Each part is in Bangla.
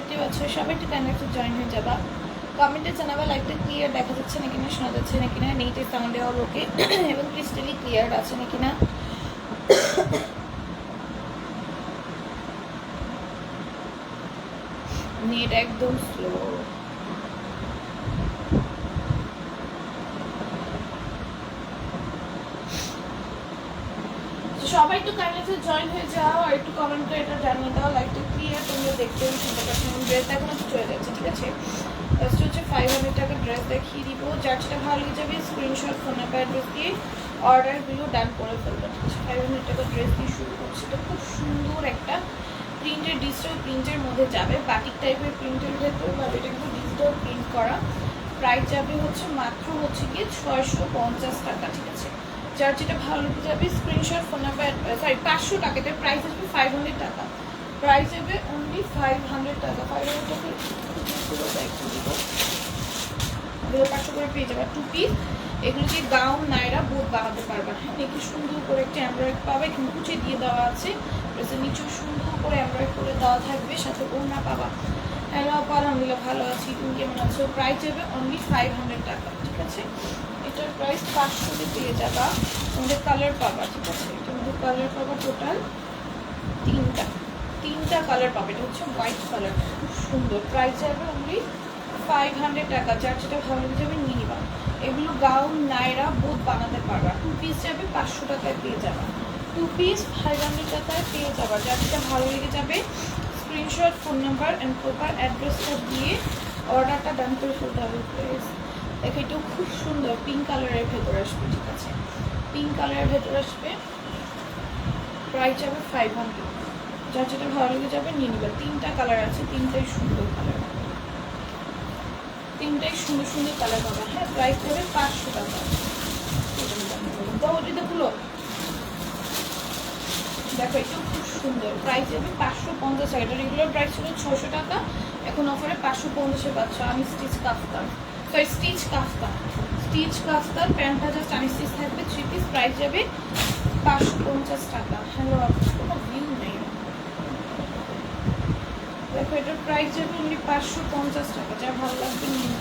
একটি আছে সবাই একটু কাইন্ড একটু জয়েন হয়ে যাবা। কমেন্টে জানাবা লাইভটা ক্লিয়ার দেখা যাচ্ছে নাকি না, শোনা যাচ্ছে নাকি না কিনা নেটে সাউন্ডে অল ওকে। এবং ক্রিস্টালি ক্লিয়ার আছে নাকি না। নেট একদম স্লো সবাই একটু কাইন্ডলি জয়েন হয়ে যাও আর একটু কমেন্ট করে এটা জানিয়ে দাও লাইভটা ক্লিয়ার তোমরা দেখতে শুনতে পাচ্ছ ড্রেস এখন চলে যাচ্ছে, ঠিক আছে? ফার্স্ট হচ্ছে ফাইভ হান্ড্রেড টাকার ড্রেস দেখিয়ে দিব, যার যেটা ভালো লেগে যাবে স্ক্রিনশট ফোন নাম্বার দিয়ে অর্ডারগুলো ডান করে ফেলবেন ঠিক আছে? ফাইভ হান্ড্রেড টাকার ড্রেস দিয়ে শুরু করছি। এটা খুব সুন্দর একটা প্রিন্টের ডিজিটাল প্রিন্টের মধ্যে যাবে বাটিক টাইপের প্রিন্টের ভেতর বা এটা কিন্তু ডিজিটাল প্রিন্ট করা। প্রাইস যাবে হচ্ছে মাত্র হচ্ছে গিয়ে ছয়শো পঞ্চাশ টাকা, ঠিক আছে? যার যেটা ভালো লেগে যাবে স্ক্রিনশট ফোন সরি পাঁচশো টাকা এটার প্রাইস আসবে ফাইভ হান্ড্রেড টাকা। প্রাইস হবে অনলি ফাইভ হান্ড্রেড টাকা। ফাইভ হান্ড্রেড টাকা পাঁচশো করে পেয়ে যাবে। টু পিস এগুলো দিয়ে গাউন নাইরা বোধ বানাতে পারবে। হ্যাঁ দেখি সুন্দর করে একটা এমব্রয়েড পাবে। কিন্তু কুচে দিয়ে দেওয়া আছে। ড্রেসের নিচেও সুন্দর করে এমব্রয়েড করে দেওয়া থাকবে। সাথে ওড়না পাবা। হ্যালো আপা, আলহামদুলিল্লাহ ভালো আছি। তুমি কেমন আছো? প্রাইস যাবে অনলি ফাইভ হান্ড্রেড টাকা, ঠিক আছে? এটার প্রাইস পাঁচশোতে পেয়ে যাবা। তোমাদের কালার পাবা, ঠিক আছে? মধ্যে কালার পাবা টোটাল তিনটা। তিনটা কালার পাবে। এটা হচ্ছে হোয়াইট কালার খুব সুন্দর। প্রাইস যাবে অনলি ফাইভ হান্ড্রেড টাকা। যার যেটা ভালো যাবে নিবা এগুলো গাউন নাইরা বোধ বানাতে পারবা। টু পিস যাবে, পাঁচশো টাকায় পেয়ে যাবা। টু পিস ফাইভ হান্ড্রেড টাকায় পেয়ে যাবা। যার যেটা ভালো লেগে যাবে screenshot phone number and proper অ্যাড্রেসটা দিয়ে অর্ডারটা ডান করে ফেলতে হবে প্লিজ দেখো, এটাও খুব সুন্দর। পিঙ্ক কালারের ভেতরে আসবে, ঠিক আছে? পিঙ্ক কালারের ভেতরে আসবে। প্রাইস যাবে ফাইভ হান্ড্রেড যার যেটা ভালো লেগে যাবে নিয়ে নিবে। তিনটা কালার আছে, তিনটাই সুন্দর কালার তিনটাই সুন্দর সুন্দর কালার পাবে। হ্যাঁ প্রাইস যাবে পাঁচশো টাকা। দেখো, এটা খুব সুন্দর। প্রাইস যাবে পাঁচশো পঞ্চাশ। টাকা রেগুলার প্রাইস ছিল ছশো টাকা। এখন অফারে পাঁচশো পঞ্চাশে পাচ্ছ। আমি stitch kaftan sorry stitch kaftan stitch kaftan প্যান্টটা জাস্ট আমি স্টিচ থাকবে থ্রি পিস প্রাইস যাবে পাঁচশো পঞ্চাশ টাকা। হ্যালো ভিউ নেই দেখো, এটার প্রাইস যাবে এমনি পাঁচশো পঞ্চাশ টাকা। যার ভালো লাগবে নিয়ে।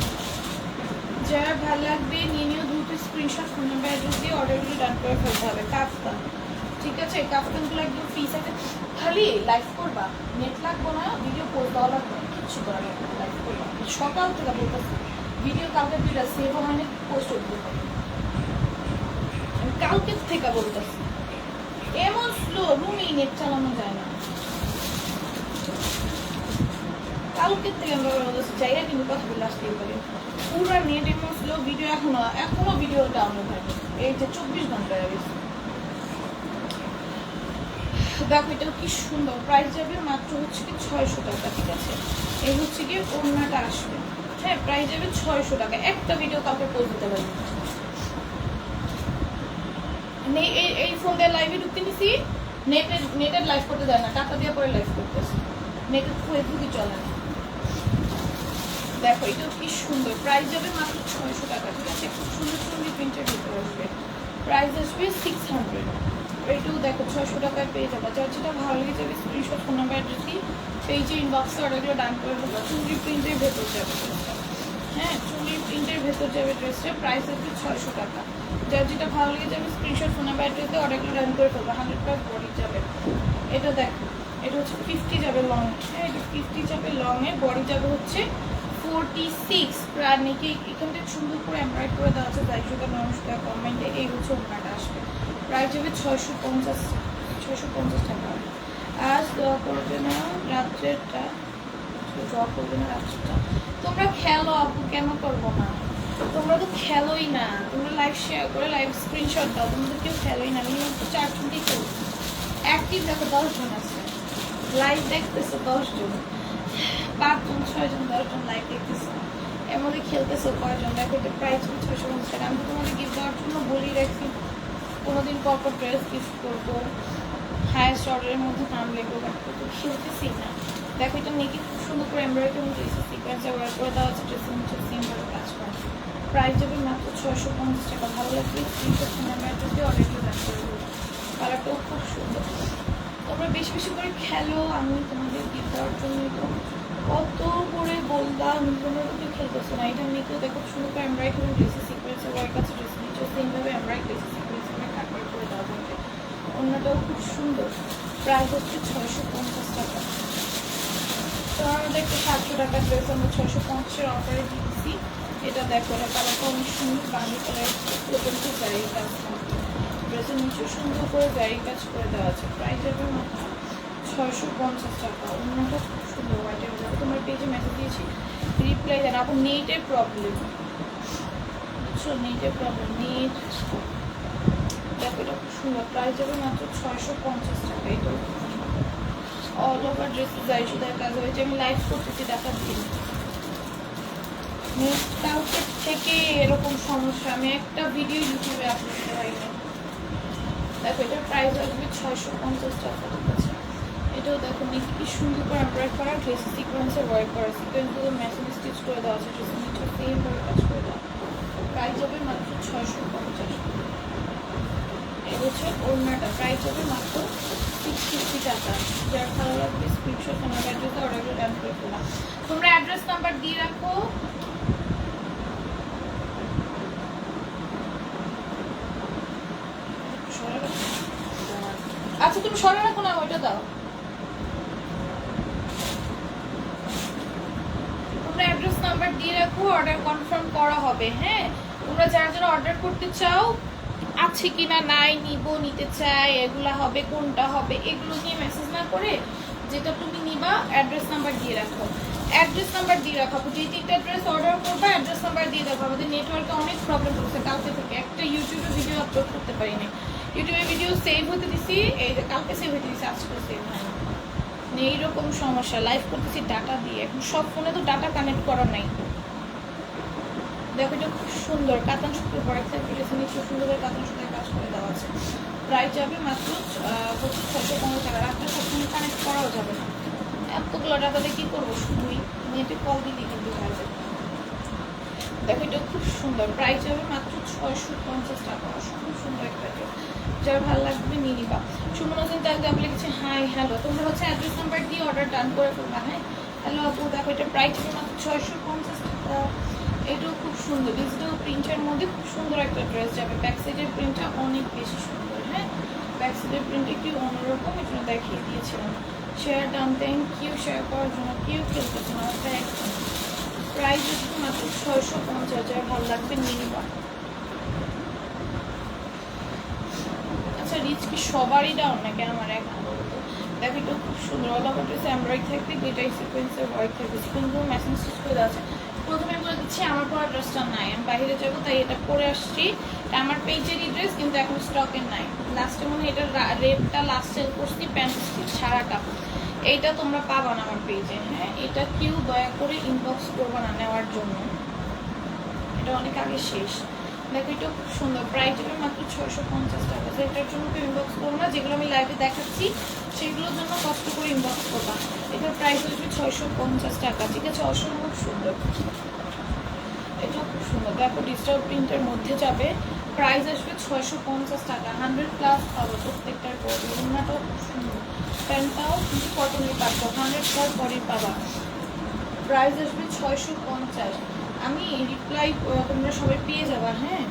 যার ভালো লাগবে নিয়ে নিও, দুটো স্ক্রিনশট ফোন নাম্বার অ্যাড্রেস দিয়ে অর্ডারগুলো ডান করে ফেলতে হবে। কাফতান, ঠিক আছে? কাফতানগুলো একদম ফ্রি থাকে খালি লাইভ করবা। নেট লাগবো না ভিডিও দেওয়া লাগবে না। কিচ্ছু করা লাগবে না লাইভ করবা। সকাল থেকে বলতেছি ভিডিও কালকে দুইটা সেভ হয়নি পোস্ট উঠবে। আমি কালকে থেকে বলতেছি। এমন স্লো রুমেই নেট চালানো যায় না। কালকে থেকে আমরা বলতেছি যাই না কিন্তু কথা আসতেই পারি। পুরো নেট এমন স্লো ভিডিও এখনও এখনও ভিডিও ডাউনলোড হয়নি। এই যে চব্বিশ ঘণ্টা গেছে। দেখো, এটা কি সুন্দর। প্রাইস যাবে মাত্র হচ্ছে কি ছয়শো টাকা, ঠিক আছে? এই হচ্ছে কি ওড়নাটা আসবে। হ্যাঁ প্রাইস যাবে ছয়শো টাকা। একটা ভিডিও কাউকে পোস্ট দিতে পারবে নেই এই এই ফোন দিয়ে লাইভে ঢুকতে নিছি। নেটের নেটের লাইভ করতে দেয় না, টাকা দিয়ে পরে লাইভ করতেছে। নেটের ফেসবুকই চলে না। দেখো এটা কি সুন্দর। প্রাইস যাবে মাত্র ছয়শো টাকা, ঠিক আছে? খুব সুন্দর সুন্দর প্রিন্টের ভিতরে আসবে। প্রাইস আসবে সিক্স হান্ড্রেড এটাও দেখো, ছয়শো টাকায় পেয়ে যাবে। যার যেটা ভালো লেগে যাবে স্ক্রিনশট ফোন নাম্বার অ্যাড্রেস দিই পেজে ইনবক্সে অর্ডারগুলো ডান করে দেবো। চুরি প্রিন্টের ভেতর যাবে। হ্যাঁ চুরি প্রিন্টের ভেতর যাবে ড্রেসটা প্রাইস আসবে ছয়শো টাকা। যার যেটা ভালো লেগে যাবে স্ক্রিনশট ফোন নাম্বার অ্যাড্রেস দিয়ে অর্ডারগুলো ডান করে ফেলব। হান্ড্রেড প্লাস বডি যাবে। এটা দেখো, এটা হচ্ছে ফিফটি যাবে লং হ্যাঁ এটা ফিফটি যাবে লংয়ে বডি যাবে হচ্ছে ফোরটি সিক্স প্রায় নাকি সুন্দর করে এমব্রয়েড করে দেওয়া আছে চারশো টাকা নশো টাকা কমেন্টে আসবে। প্রায় যাবে ছয়শো পঞ্চাশ ছয়শো পঞ্চাশ টাকা। আজ দেওয়া করবে না রাত্রেরটা ড্র করবে না রাত্রেরটা। তোমরা খেলো আপু, কেন করব না? তোমরা তো খেলোই না। তোমরা লাইভ শেয়ার করে লাইভ স্ক্রিনশট দাও তোমরা তো কেউ খেলোই না। মিনিমাম তো চারজনকেই খেলো। অ্যাক্টিভ দেখো দশজন আছে। লাইভ দেখতেছে দশজন পাঁচজন ছয়জন দশজন লাইভ দেখতেছে। এর মধ্যে খেলতেছে কয়জন? দেখো এটা প্রাইস ছয়শো পঞ্চাশ টাকা আমি তো তোমাদের গিফট দেওয়ার জন্য বলি রাখছি কোনোদিন পর পর ড্রেস গিফট করব হায়েস্ট অর্ডারের মধ্যে নাম লিখব বাট তো খেলতেছি না। দেখো এটা নেকি খুব সুন্দর করে এমব্রয়ডারি মধ্যে সিকোয়েন্সে ওয়ার্ক করে দেওয়া আছে ড্রেসের নিচে সিম্পল কাজ করা। প্রাইস যাবে মাত্র ছয়শো পঞ্চাশ টাকা। ভালো লাগবে স্ক্রিনশট যদি অর্ডার করে দেন করে দেবো কালারটাও খুব সুন্দর। তোমরা বেশি বেশি করে খেলো, আমি তোমাদের গিফট দেওয়ার জন্যই তো কত করে বললাম কেউ খেলতেছো না? এটা নিয়ে দেখো শুরু করে আমরা এখানে ড্রেসে সিকুয়েন্সে ওয়ার্ক আছে ড্রেস নিচে সেমভাবে আমরা ড্রেসে সিকুয়েন্সে আমরা কাটবার করে দেওয়া যাবে অন্যটাও খুব সুন্দর। প্রাইস হচ্ছে ছয়শো পঞ্চাশ টাকা। তো আমাদের একটা সাতশো টাকার ড্রেস আমরা ছয়শো পঞ্চাশের অফারে দিচ্ছি এটা দেখো, এটা কালারটা অনেক সুন্দর বাঙালি কালার কিন্তু গাড়ির কাজ ড্রেসের নিচে সুন্দর করে গাড়ির কাজ করে দেওয়া আছে। প্রাইস যাবে ছয়শো পঞ্চাশ টাকা। অন্যটা খুব সুন্দর হোয়াইটের মধ্যে। তোমার পেজে মেসেজ দিয়েছি। রিপ্লাই দেন। আপু নেটের প্রবলেম বুঝছ? নেটের প্রবলেম নেট দেখো, এটা খুব সুন্দর। প্রাইস যাবে মাত্র ছয়শো পঞ্চাশ টাকা। এটা অল ওভার ড্রেসেস আইসুদার কাজ হয়েছে। আমি লাইভ করতেছি দেখার দিন। কাউকে থেকে এরকম সমস্যা? আমি একটা ভিডিও ইউটিউবে আপলোড করতে পারিনি দেখো এটার প্রাইস আসবে ছয়শো পঞ্চাশ টাকা। আছে? এটাও দেখো কি সুন্দর করে এমব্রয়েড করা ড্রেস সিকোয়েন্সে ওয়ার্ক করা সিকোয়েন্সগুলো মেশিন স্টিচ করে দেওয়া আছে ড্রেসের নিচে সেমভাবে কাজ করে দেওয়া। প্রাইস হবে মাত্র ছয়শো পঞ্চাশ। এই হচ্ছে ওড়নাটা প্রাইস হবে মাত্র সিক্স ফিফটি টাকা। যার ভালো লাগবে স্ক্রিনশট আমার অ্যাড্রেসে অর্ডারগুলো ডান করে ফেলাম তোমরা অ্যাড্রেস নাম্বার দিয়ে রাখো। আচ্ছা তুমি সরে রাখো না ওইটা দাও তোমরা অ্যাড্রেস নাম্বার দিয়ে রাখো অর্ডার কনফার্ম করা হবে হ্যাঁ? তোমরা যারা যারা অর্ডার করতে চাও, আছে কিনা, নাই, নিব, নিতে চাই, এগুলা হবে, কোনটা হবে, এগুলো নিয়ে মেসেজ না করে যেটা তুমি নিবা অ্যাড্রেস নাম্বার দিয়ে রাখো। অ্যাড্রেস নাম্বার দিয়ে রাখো যে তিনটা ড্রেস অর্ডার করবে অ্যাড্রেস নাম্বার দিয়ে রাখো আমাদের নেটওয়ার্কে অনেক প্রবলেম হচ্ছে, কালকে থেকে একটা ইউটিউবে ভিডিও আপলোড করতে পারিনি। ইউটিউবে ভিডিও সেভ হতে দিছি, এই যে কালকে সেভ হতে দিছি আজকে সেভ হয় না এইরকম সমস্যা লাইভ করতেছি ডাটা দিয়ে। এখন সব ফোনে তো ডাটা কানেক্ট করা নাই। দেখো এটা খুব সুন্দর, কাতান সুতোর বড় সাইড পেটেছে নিচে সুন্দর করে কাতান সুতোর কাজ করে দেওয়া আছে। প্রাইস যাবে মাত্র পঁচিশ ছশো পনেরো টাকা। রাতটা সবসময় কানেক্ট করাও যাবে না। এতগুলো টাকাতে কী করব? শুধুই নেটে কল দিলেই কিন্তু হয়ে যাবে দেখো এটা খুব সুন্দর। প্রাইস যাবে মাত্র ছয়শো পঞ্চাশ টাকা। খুব সুন্দর একটা যার ভালো লাগবে নিয়ে নিবা। সুমন হোসেন তাহলে আমি লিখেছি হাই হ্যালো তোমরা হচ্ছে অ্যাড্রেস নাম্বার দিয়ে অর্ডার ডান করে ফেলবা হ্যাঁ? হ্যালো আপু, দেখো এটা প্রাইস মাত্র ছয়শো পঞ্চাশ টাকা। এটাও খুব সুন্দর। ডিজিটাল প্রিন্টের মধ্যে খুব সুন্দর একটা ড্রেস যাবে। ব্যাক সাইডের প্রিন্টটা অনেক বেশি সুন্দর হ্যাঁ? ব্যাক সাইডের প্রিন্ট একটু অন্যরকম এটা দেখিয়ে দিয়েছিলাম। Share done thank you share করার জন্য কেউ খেলতেছে না, ওটা একদম। প্রাইস হচ্ছে মাত্র ছয়শো পঞ্চাশ হাজার ভালো লাগবে নিয়ে নিবা। আচ্ছা রিচ কি সবারই ডাউন নাকি আমার এক? দেখো এটা খুব সুন্দর। অল ওভার ড্রেসে এমব্রয়েড থাকবে দুইটাই সিকোয়েন্সের ওয়ার্ক থাকবে সিকোয়েন্সগুলো মেশিন স্টিচ করে দেওয়া আছে। প্রথমে বলে দিচ্ছি, আমার পরা ড্রেসটা নাই। আমি বাইরে যাব, তাই এটা পরে আসছি। এটা আমার পেজেরই ড্রেস কিন্তু এখন স্টকে নাই। লাস্টে মনে হয় এটার রেটটা লাস্ট সেল করছি প্যান্ট সারাটা এইটা তোমরা পাবা না আমার পেজে হ্যাঁ? এটা কেউ দয়া করে ইনবক্স করবে না নেওয়ার জন্য। এটা অনেক আগে শেষ। দেখো এটা খুব সুন্দর। হবে মাত্র ছয়শো পঞ্চাশ টাকা। তো এটার জন্য কেউ ইনবক্স করব না, যেগুলো আমি লাইভে দেখাচ্ছি, সেগুলোর জন্য কষ্ট করে ইনবক্স করবা। এটার প্রাইস হচ্ছে ছয়শো পঞ্চাশ টাকা। ঠিক আছে, অসম্ভব সুন্দর। এটা খুব সুন্দর। দেখো ডিজিটাল প্রিন্টের মধ্যে যাবে। প্রাইস আসবে ছয়শো পঞ্চাশ টাকা। হান্ড্রেড প্লাস পাবো প্রত্যেকটার পর। ওনাটাও খুব সুন্দর। প্যান্টটাও কিন্তু কটনের পাবো হান্ড্রেড প্লাস পরের পাবা। প্রাইস আসবে ছয়শো পঞ্চাশ। আমি রিপ্লাই তোমরা সবাই পেয়ে যাবা হ্যাঁ?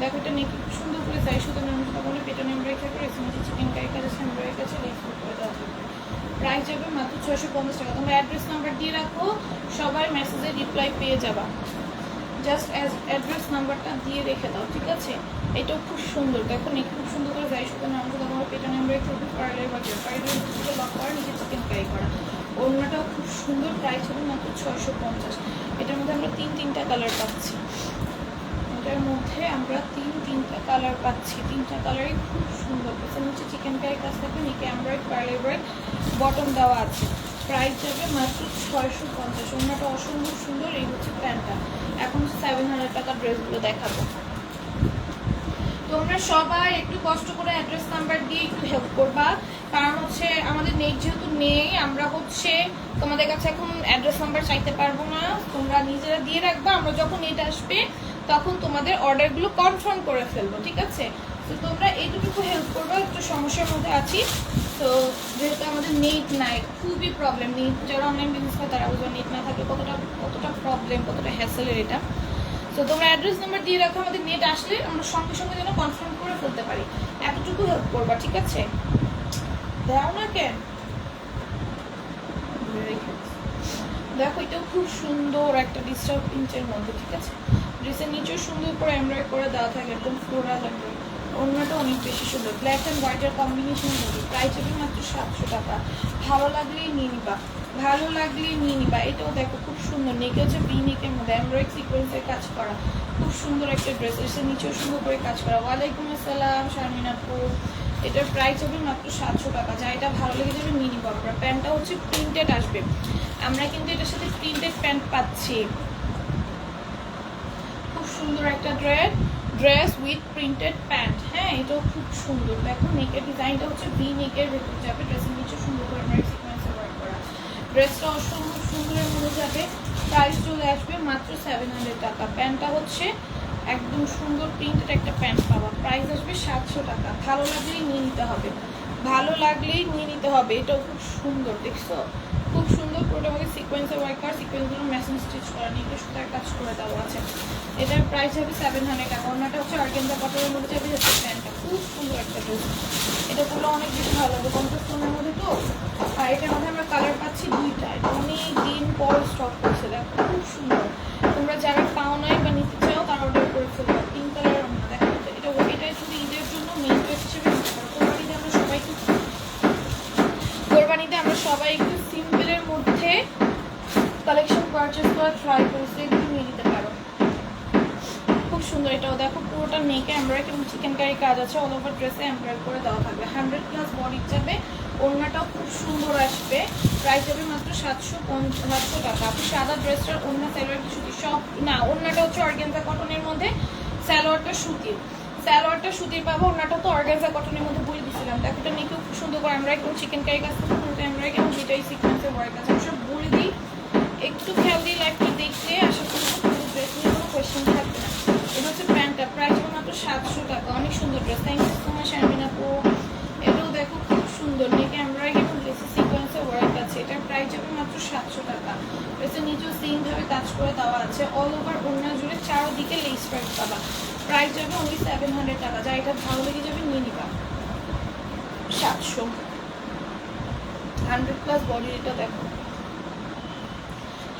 দেখো, এটা নেকি খুব সুন্দর করে চাই শুধু আমি সেটা বলে পেটা এমব্রয়ডারি থাকবে এসএমজি চিকেন কারি কাজ আছে এমব্রয়ডারি কাছে লেস করে দেওয়া প্রাইস যাবে মাত্র ছয়শো পঞ্চাশ টাকা। তোমরা অ্যাড্রেস নাম্বার দিয়ে রাখো সবাই মেসেজে রিপ্লাই পেয়ে যাবা। জাস্ট অ্যাজ অ্যাড্রেস নাম্বারটা দিয়ে রেখে দাও, ঠিক আছে? এটাও খুব সুন্দর। দেখো, নেকি খুব সুন্দর করে যাই শুধু নাম শুধু আমার পেটা এমব্রয়ডারি থাকবে পার্লার বাজার পার্লার লক করা নিজে চিকেন কারি করা। ওড়নাটাও খুব সুন্দর প্রাইস হবে মাত্র ছয়শো পঞ্চাশ। এটার মধ্যে আমরা তিন তিনটা কালার পাচ্ছি। এটার মধ্যে আমরা তিন তিনটা কালার পাচ্ছি। তিনটা কালারই খুব সুন্দর। পেছনে হচ্ছে চিকেন কারি কাজ থাকবে নিকে এমব্রয়েড পার্লে ব্রেড বটম দেওয়া আছে। প্রাইস যাবে মাত্র ছয়শো পঞ্চাশ। ওনাটা অসম্ভব সুন্দর, এই হচ্ছে প্যান্টটা। এখন সেভেন হান্ড্রেড টাকা ড্রেসগুলো দেখাবো। তোমরা সবাই একটু কষ্ট করে অ্যাড্রেস নাম্বার দিয়ে একটু হেল্প করবা। কারণ হচ্ছে আমাদের নেট যেহেতু নেই, আমরা হচ্ছে তোমাদের কাছে এখন অ্যাড্রেস নাম্বার চাইতে পারব না। তোমরা নিজেরা দিয়ে রাখবা, আমরা যখন নেট আসবে তখন তোমাদের অর্ডারগুলো কনফার্ম করে ফেলব, ঠিক আছে? তো তোমরা এইটুকু হেল্প করবে, একটু সমস্যার মধ্যে আছি। তো যেহেতু আমাদের নেট নাই, খুবই প্রবলেম নেট, যারা অনলাইন বিজনেস করে, তারা বুঝবে নেট না থাকলে কতটা কতটা প্রবলেম কতটা হ্যাসেলের এটা। তো তোমরা অ্যাড্রেস নাম্বার দিয়ে রাখো, আমাদের নেট আসলে আমরা সঙ্গে সঙ্গে যেন কনফার্ম করে ফেলতে পারি। এতটুকু হেল্প করবা, ঠিক আছে? দাও না কেন? দেখো, এটাও খুব সুন্দর একটা ডিস্টার্ব প্রিন্টের মধ্যে, ঠিক আছে? ড্রেসের নিচেও সুন্দর করে এমব্রয়েড করে দেওয়া থাকে, একদম ফ্লোরাল এমব্রয়েড অন্যটা অনেক বেশি সুন্দর। ব্ল্যাক অ্যান্ড হোয়াইটের কম্বিনেশন মধ্যে প্রাইস হবে মাত্র সাতশো টাকা। ভালো লাগলেই নিয়ে নিবা। ভালো লাগলে নিয়ে নিবা। এটাও দেখো খুব সুন্দর। নেকে হচ্ছে বি নেকের মধ্যে অ্যান্ড্রয়েড সিকোয়েন্সের কাজ করা। খুব সুন্দর একটা ড্রেস এসে নিচেও সুন্দর করে কাজ করা। ওয়ালাইকুম আসসালাম শারমিনাপুর এটার প্রাইস হবে মাত্র সাতশো টাকা। যা এটা ভালো লেগে যাবে নিয়ে নিবো আমরা। প্যান্টটা হচ্ছে প্রিন্টেড আসবে। আমরা কিন্তু এটার সাথে প্রিন্টেড প্যান্ট পাচ্ছি। খুব সুন্দর একটা dress dress with printed pant হ্যাঁ এটাও খুব সুন্দর। দেখো, নেকের ডিজাইনটা হচ্ছে ভি নেকের ভেতর যাবে। ড্রেসের নিচে সুন্দর করে আমরা ড্রেসটা অসম্ভব সুন্দরের মধ্যে যাবে। প্রাইস চলে আসবে মাত্র সেভেন হান্ড্রেড টাকা। প্যান্টটা হচ্ছে একদম সুন্দর প্রিন্টেড একটা প্যান্ট পাওয়া। প্রাইস আসবে সাতশো টাকা। ভালো লাগলেই নিয়ে নিতে হবে। ভালো লাগলেই নিয়ে নিতে হবে। এটাও খুব সুন্দর, দেখছ? খুব সুন্দর পুরোটা আমাকে সিকোয়েন্সের ওয়ার্ক করা সিকোয়েন্সগুলো মেশিন স্টিচ করা নিয়ে সুতার কাজ করে দেওয়া আছে। এটার প্রাইস হবে সেভেন হান্ড্রেড টাকা। অন্যটা হচ্ছে অর্গেন্দা কটনের মধ্যে যাবে হচ্ছে প্যান্টটা খুব সুন্দর একটা ড্রেস এটা করলে অনেক বেশি ভালো লাগবে। পঞ্চাশ ফোনের মধ্যে তো। আর মধ্যে অনেক দিন পর স্টক করছে। দেখো, খুব সুন্দর। তোমরা যারা পাও নাই বা নিতে চাও, তারা অর্ডার করে ফেলবে পিঙ্ক কালারের আমরা দেখো, এটা এটা শুধু ঈদের জন্য মেন ড্রেস হিসেবে কোরবানিতে আমরা সবাই একটু কোরবানিতে আমরা সবাই একটু সিম্পলের মধ্যে কালেকশন পারচেস করা ট্রাই করেছি এগুলো নিয়ে নিতে পারো। খুব সুন্দর এটাও। দেখো, পুরোটা নেকে এমব্রয়েড এবং চিকেন কারি কাজ আছে অল ওভার ড্রেসে এমব্রয়েড করে দেওয়া থাকবে। হান্ড্রেড প্লাস বডি যাবে, ওড়নাটাও খুব সুন্দর আসবে। প্রাইস যাবে মাত্র সাতশো সাতশো টাকা। আপনি সাদা ড্রেসটার ওড়না স্যালোয়ার কিছু সব না ওড়নাটা হচ্ছে অর্গেনজা কটনের মধ্যে স্যালোয়ারটা সুতির। স্যালোয়ারটা সুতির পাবো ওড়নাটা তো অর্গেনজা কটনের মধ্যে বলে দিয়েছিলাম দেখো, এটা নিয়ে খুব সুন্দর করে আমরা একদম চিকেন কারি কাজ করতে আমরা এবং দুইটাই সিকোয়েন্সের ওয়ার্ক সব বলে দিই। একটু খেয়াল দিয়ে লাইফটা দেখলে আশা পুরো ড্রেস নিয়ে কোনো কোয়েশ্চেন থাকবে না। এটা হচ্ছে প্যান্টটা, প্রাইস মাত্র সাতশো টাকা। অনেক সুন্দর dress thank you so much Sharmina এটাও দেখো, খুব সুন্দর। নেকে সিকোয়েন্সে ওয়ার্ক আছে। এটার প্রাইস যাবে মাত্র সাতশো টাকা। ড্রেসের নিচেও সেম ভাবে কাজ করে দেওয়া আছে। অল ওভার ওড়না জুড়ে চারোদিকে লেস ওয়ার্ক পাবা প্রাইস যাবে অনলি সেভেন হান্ড্রেড টাকা, যা এটা ভালো লেগে যাবে নিয়ে নিবা সাতশো। হান্ড্রেড প্লাস বডি এটা দেখো।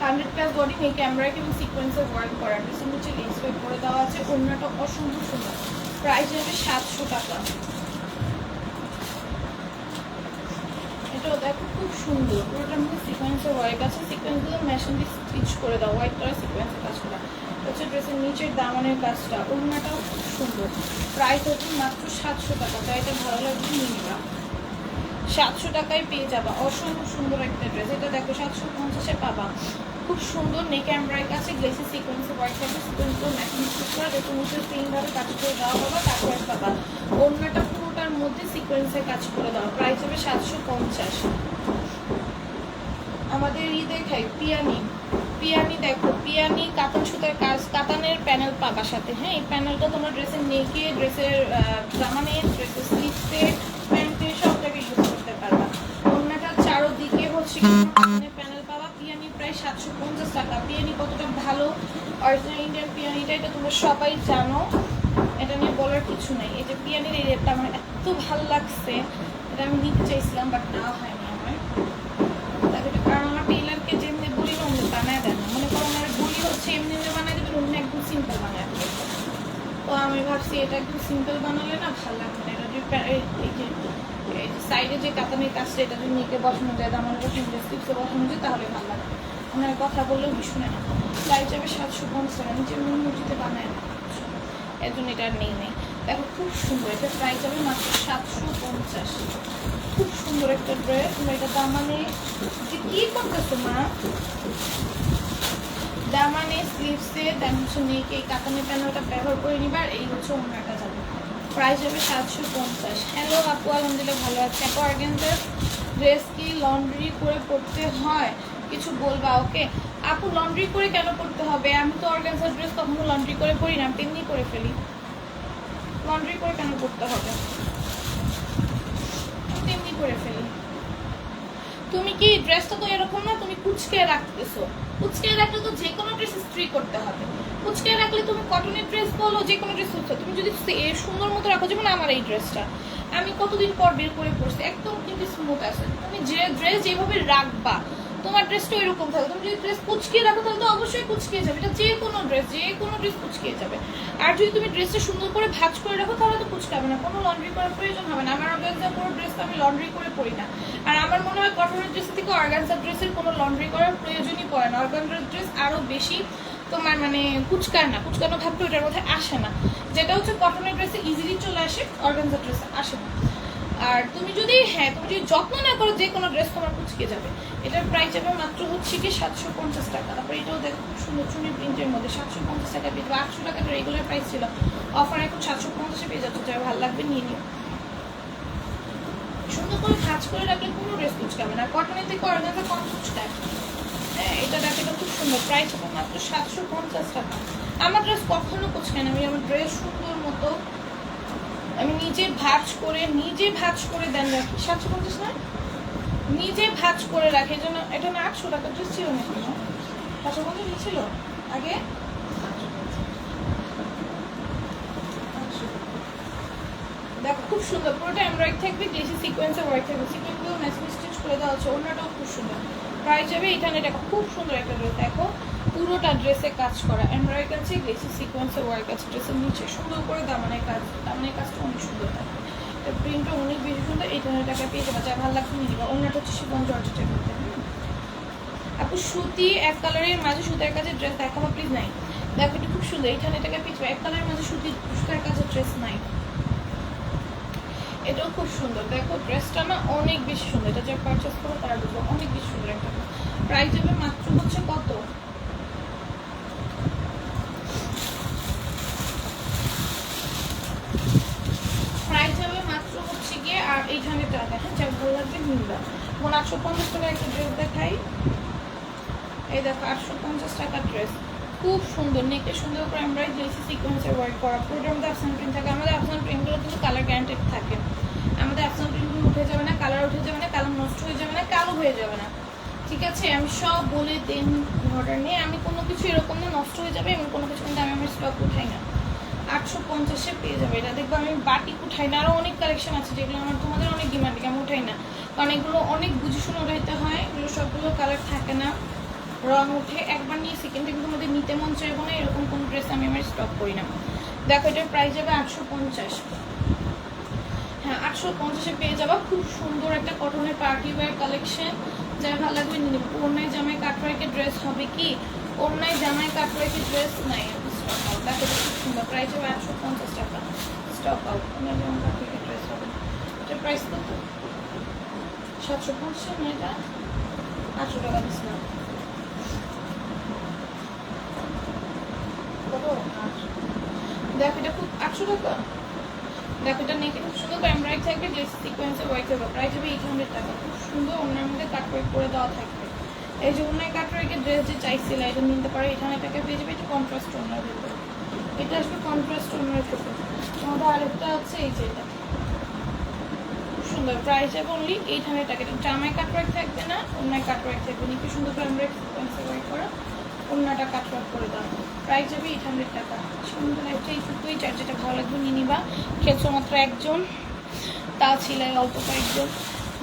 হান্ড্রেড প্লাস বডি নেই ক্যামেরা এবং সিকোয়েন্সের ওয়ার্ক করা। ড্রেসের নিচে লেস ওয়ার্ক করে দেওয়া আছে। অন্যটা অসম্ভব সুন্দর। প্রাইস যাবে সাতশো টাকা। এটাও দেখো খুব সুন্দর। পুরোটার মধ্যে সিকোয়েন্সের ওয়ার্ক আছে। সিকোয়েন্সগুলো মেশিন দিয়ে স্টিচ করে দাও হোয়াইট কালার সিকোয়েন্সের কাজ করা। হচ্ছে ড্রেসের নিচের দামানের কাজটা, ওড়নাটাও খুব সুন্দর। প্রাইস হচ্ছে মাত্র সাতশো টাকা তাই এটা ভালো লাগবে নিয়ে সাতশো টাকায় পেয়ে যাবা। অসম্ভব সুন্দর একটা ড্রেস এটা দেখো সাতশো পঞ্চাশে পাবা। খুব সুন্দর নেক এমব্রয়ের কাছে গ্লেসি সিকোয়েন্সে ওয়ার্ক থাকবে সিকোয়েন্সগুলো ম্যাচিং করা, দেখো নিচে সেমভাবে কাজ করে দেওয়া পাবা তারপরে পাবা। অন্যটা পুরোটার মধ্যে সিকোয়েন্সের কাজ করে দেওয়া প্রাইস হবে সাতশো পঞ্চাশ। আমাদের ই দেখাই পিয়ানি। পিয়ানি দেখো, পিয়ানি কাতান সুতার কাজ, কাতানের প্যানেল পাবা সাথে। হ্যাঁ এই প্যানেলটা তোমার ড্রেসের নেকে ড্রেসের জামানে ড্রেসের স্লিপসে প্যান্টে সব জায়গায় ইউজ করতে পারবা। অন্যটা চারোদিকে হচ্ছে প্যানেল পাবা। পিয়ানি প্রায় সাতশো পঞ্চাশ টাকা। পিয়ানি কতটা ভালো অরিজিনাল ইন্ডিয়ান পিয়ানিটা, এটা তোমরা সবাই জানো। এটা নিয়ে বলার কিছু নেই। এই যে পিয়ানির এই রেটটা আমার এত ভালো লাগছে। এটা আমি নিতে চাইছিলাম বাট না হয়নি আমার। কারণ আমার টেলারকে যেমনি বলি অমনি বানায় দেয় না। মনে করো আমার বলি হচ্ছে, এমনি এমনি বানায় দেবেন অমনি একদম সিম্পল বানায় দেবে। তো আমি ভাবছি, এটা একদম সিম্পল বানালে না ভালো লাগবে না। এটা যে যে সাইডে যে কাতানের কাজটা, এটা যদি নিকে বসানো যায় দামানের বসানো যায় স্লিপসে বসানো যায়, তাহলে ভালো লাগবে। ওনার কথা বললেও শুনে না। প্রাইস যাবে সাতশো পঞ্চাশ টাকা নিচে মন বানায় না এর জন্য এটা নেই নেই। দেখো, খুব সুন্দর। এটা প্রাইস হবে মাত্র সাতশো পঞ্চাশ। খুব সুন্দর একটা ড্রেস। এটা দামানে যে কি করতেছো, মা? দামানে স্লিভসে দেন হচ্ছে নেকে এই কাতানে প্যানেলটা ব্যবহার করে নিবার এই হচ্ছে অন্যটা যাবে। প্রাইস হবে সাতশো পঞ্চাশ। হ্যালো আপু, আলহামদুলিল্লাহ ভালো আছে। আপু অর্গেন্সের ড্রেস কি লন্ড্রি করে পড়তে হয়? কিছু বলবা, ওকে? আপু, লন্ড্রি করে কেন পড়তে হবে? আমি তো অর্গেন্সার ড্রেস কখনো লন্ড্রি করে পরি না তেমনি করে ফেলি। লন্ড্রি করে কেন করতে হবে? তেমনি করে ফেলি। তুমি কি ড্রেসটা তো এরকম না, তুমি কুচকে রাখতেছো। কুচকে রাখলে তো যে কোনো ড্রেস ইস্ত্রি করতে হবে। কুচকে রাখলে তুমি কটনের ড্রেস বলো, যে কোনো ড্রেস হচ্ছে। তুমি যদি সুন্দর মতো রাখো, যেমন আমার এই ড্রেসটা আমি কতদিন পর বের করে পড়ছি একদম কিন্তু স্মুথ আছে। তুমি যে ড্রেস যেভাবে রাখবা তোমার ড্রেসটা এরকম থাকবে। তুমি যদি ড্রেস কুচকিয়ে রাখো তাহলে তো অবশ্যই কুচকিয়ে যাবে। এটা যে কোনো ড্রেস যে কোনো ড্রেস কুচকিয়ে যাবে। আর যদি তুমি ড্রেসটা সুন্দর করে ভাঁজ করে রাখো, তাহলে তো কুচকাবে না। কোনো লন্ড্রি করার প্রয়োজন হবে না। আমার অর্গানজা কোনো ড্রেস তো আমি লন্ড্রি করে পরি না। আর আমার মনে হয় কটনের ড্রেস থেকে অর্গানজা ড্রেসের কোনো লন্ড্রি করার প্রয়োজনই পড়ে না। অর্গানজার ড্রেস আরও বেশি তোমার মানে কুচকায় না। কুচকানো ভাবটা ওটার মধ্যে আসে না। যেটা হচ্ছে কটনের ড্রেসে ইজিলি চলে আসে অর্গানজা ড্রেসে আসে না। আর তুমি যদি হ্যাঁ তুমি যদি যত্ন না করো, যে কোনো ড্রেস তোমার কুচকে যাবে। এটার প্রাইস যাবে মাত্র হচ্ছে কি সাতশো পঞ্চাশ টাকা। তারপর এটাও দেখো, খুব সুন্দর চুনি প্রিন্টের মধ্যে সাতশো পঞ্চাশ টাকা পেয়ে যাবে। আটশো টাকার রেগুলার প্রাইস ছিল। অফার এখন সাতশো পঞ্চাশে পেয়ে যাচ্ছে, যারা ভালো লাগবে নিয়ে নিও। সুন্দর করে ভাঁজ করে রাখলে কোনো ড্রেস কুচকাবে না। কটনের থেকে অর্গানজা কম কুচকায় এটা দেখো খুব সুন্দর। প্রাইস মাত্র সাতশো পঞ্চাশ টাকা। আমার ড্রেস কখনো কুচকায় না আমি আমার ড্রেস সুন্দর মতো আমি নিজে ভাঁজ করে, নিজে ভাঁজ করে দেন রাখি সাতশো পঞ্চাশ না নিজে ভাঁজ করে রাখি যেন এটা না আটশো টাকা ড্রেস ছিল না সাতশো পঞ্চাশ ছিল আগে। দেখো, খুব সুন্দর পুরোটা এমব্রয়েড থাকবে দেশি সিকোয়েন্সের ওয়ার্ক থাকবে। সিকোয়েন্সগুলো ম্যাচিং স্টিচ করে দেওয়া হচ্ছে, অন্যটাও খুব সুন্দর। প্রাইস যাবে এখানে দেখো, খুব সুন্দর একটা ড্রেস দেখো। পুরোটা ড্রেসে কাজ করা। এমব্রয়েড আছে দেশি সিকোয়েন্সের ওয়ার্ক আছে। ড্রেসের নিচে সুন্দর করে দামানের কাজ, দামানের কাজটা অনেক সুন্দর থাকে প্রিন্টটা অনেক বেশি সুন্দর, এই ধরনের টাকা পেয়ে যাবে। যা ভালো লাগছে নিয়ে যাবে অন্যটা হচ্ছে শিবন জর্জেটের মধ্যে। আপু, সুতি এক কালারের মাঝে সুতার কাছে ড্রেস দেখাবো প্লিজ নাই। দেখো, এটা খুব সুন্দর। এখানে টাকা পেয়ে যাবে। এক কালারের মাঝে সুতি, সুতার কাছে ড্রেস নাই। এটাও খুব সুন্দর। দেখো ড্রেসটা না অনেক বেশি সুন্দর। এটা যে পারচেস করো, তারা বুঝব অনেক বেশি সুন্দর একটা প্রাইস যাবে মাত্র হচ্ছে কত? প্রাইস যাবে মাত্র হচ্ছে গিয়ে, আর এইট টাকা হ্যাঁ যা ভালো লাগবে নিবা এখন আটশো পঞ্চাশ টাকা একটা ড্রেস দেখাই। এই দেখো, আটশো পঞ্চাশ টাকার ড্রেস খুব সুন্দর নেকে সুন্দর করে আমরা জেসি সিকোয়েন্সের ওয়ার্ক করা পুরোটার মধ্যে অপশন প্রিন্ট থাকে। আমাদের অপশন প্রিন্টগুলো কিন্তু কালার গ্যারান্টেড থাকে। আমাদের অপশন প্রিন্টগুলো উঠে যাবে না কালার উঠে যাবে না কালার নষ্ট হয়ে যাবে না, কালো হয়ে যাবে না। ঠিক আছে, আমি সব বলে দেন অর্ডার নিয়ে। আমি কোনো কিছু এরকম না, নষ্ট হয়ে যাবে এমন কোনো কিছু কিন্তু আমি আমার স্টক উঠাই না। আটশো পঞ্চাশে পেয়ে যাবে। এটা দেখব আমি বাটি উঠাই না আরও অনেক কালেকশন আছে যেগুলো আমার তোমাদের অনেক ডিমান্ড আমি উঠাই না। কারণ এগুলো অনেক বুঝে শুনে উঠাইতে হয়, এগুলো সবগুলো কালার থাকে না। রং উঠে একবার নিয়ে সেকেন্ড কিন্তু মধ্যে নিতে মন চাইব না, এরকম কোনো ড্রেস আমি আমার স্টক করি না। দেখো, এটার প্রাইস যাবে আটশো পঞ্চাশ। হ্যাঁ আটশো পঞ্চাশে পেয়ে যাবা। খুব সুন্দর একটা কটনের পার্টি ওয়্যার কালেকশন যার ভালো লাগবে নিয়ে নেব। অন্যায় জামাই কাটওয়ার্কের ড্রেস হবে কি? অন্যায় জামাই কাটওয়ার্কের ড্রেস নাই স্টক আউট সুন্দর। প্রাইস হবে আটশো পঞ্চাশ টাকা। স্টক আউট অন্যায় জামাই কাটওয়ার্কের ড্রেস হবে। এটার প্রাইস কত? সাতশো পঞ্চাশ না এটা? আটশো টাকা কত? আটশো। দেখো এটা খুব আটশো টাকা। দেখো এটা নেকে খুব সুন্দর এমব্রয়েড থাকবে, যে সিকোয়েন্সে ওয়ার্ক হবে প্রাইস হবে এইট হান্ড্রেড টাকা। খুব সুন্দর অন্যের মধ্যে কাট ওয়ার্ক করে দেওয়া থাকবে। এই যে অন্য কাট ওয়ার্কের ড্রেস যে চাইছিল, এটা নিতে পারে এইট হান্ড্রেড টাকা পেয়ে যাবে, এটা কন্ট্রাস্ট ওনার ভেতরে এটা আসবে কন্ট্রাস্ট ওনার ভেতরে আমাদের আরেকটা আছে, এই যে এটা। সুন্দর প্রাইস হবে অনলি এইট হান্ড্রেড টাকা। এটা কাট ওয়ার্ক থাকবে না অন্যায় কাট ওয়ার্ক থাকবে নিকে সুন্দর করে এমব্রয়েড সিকোয়েন্সে ওয়ার্ক করা অন্যটা কাট ওয়ার্ক করে দাও প্রাইস যাবে এইট হান্ড্রেড টাকা। সুন্দর একটা এই চার যেটা ভালো লাগবে, নিয়ে নিবা। খেলছো মাত্র একজন। তা ছিল অল্প কয়েকজন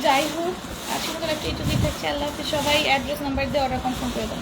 যাই হোক আজকে মতো একটা ইউটিউব দেখছি আল্লাহ সবাই অ্যাড্রেস নাম্বার দিয়ে অর্ডার কনফার্ম করে দাও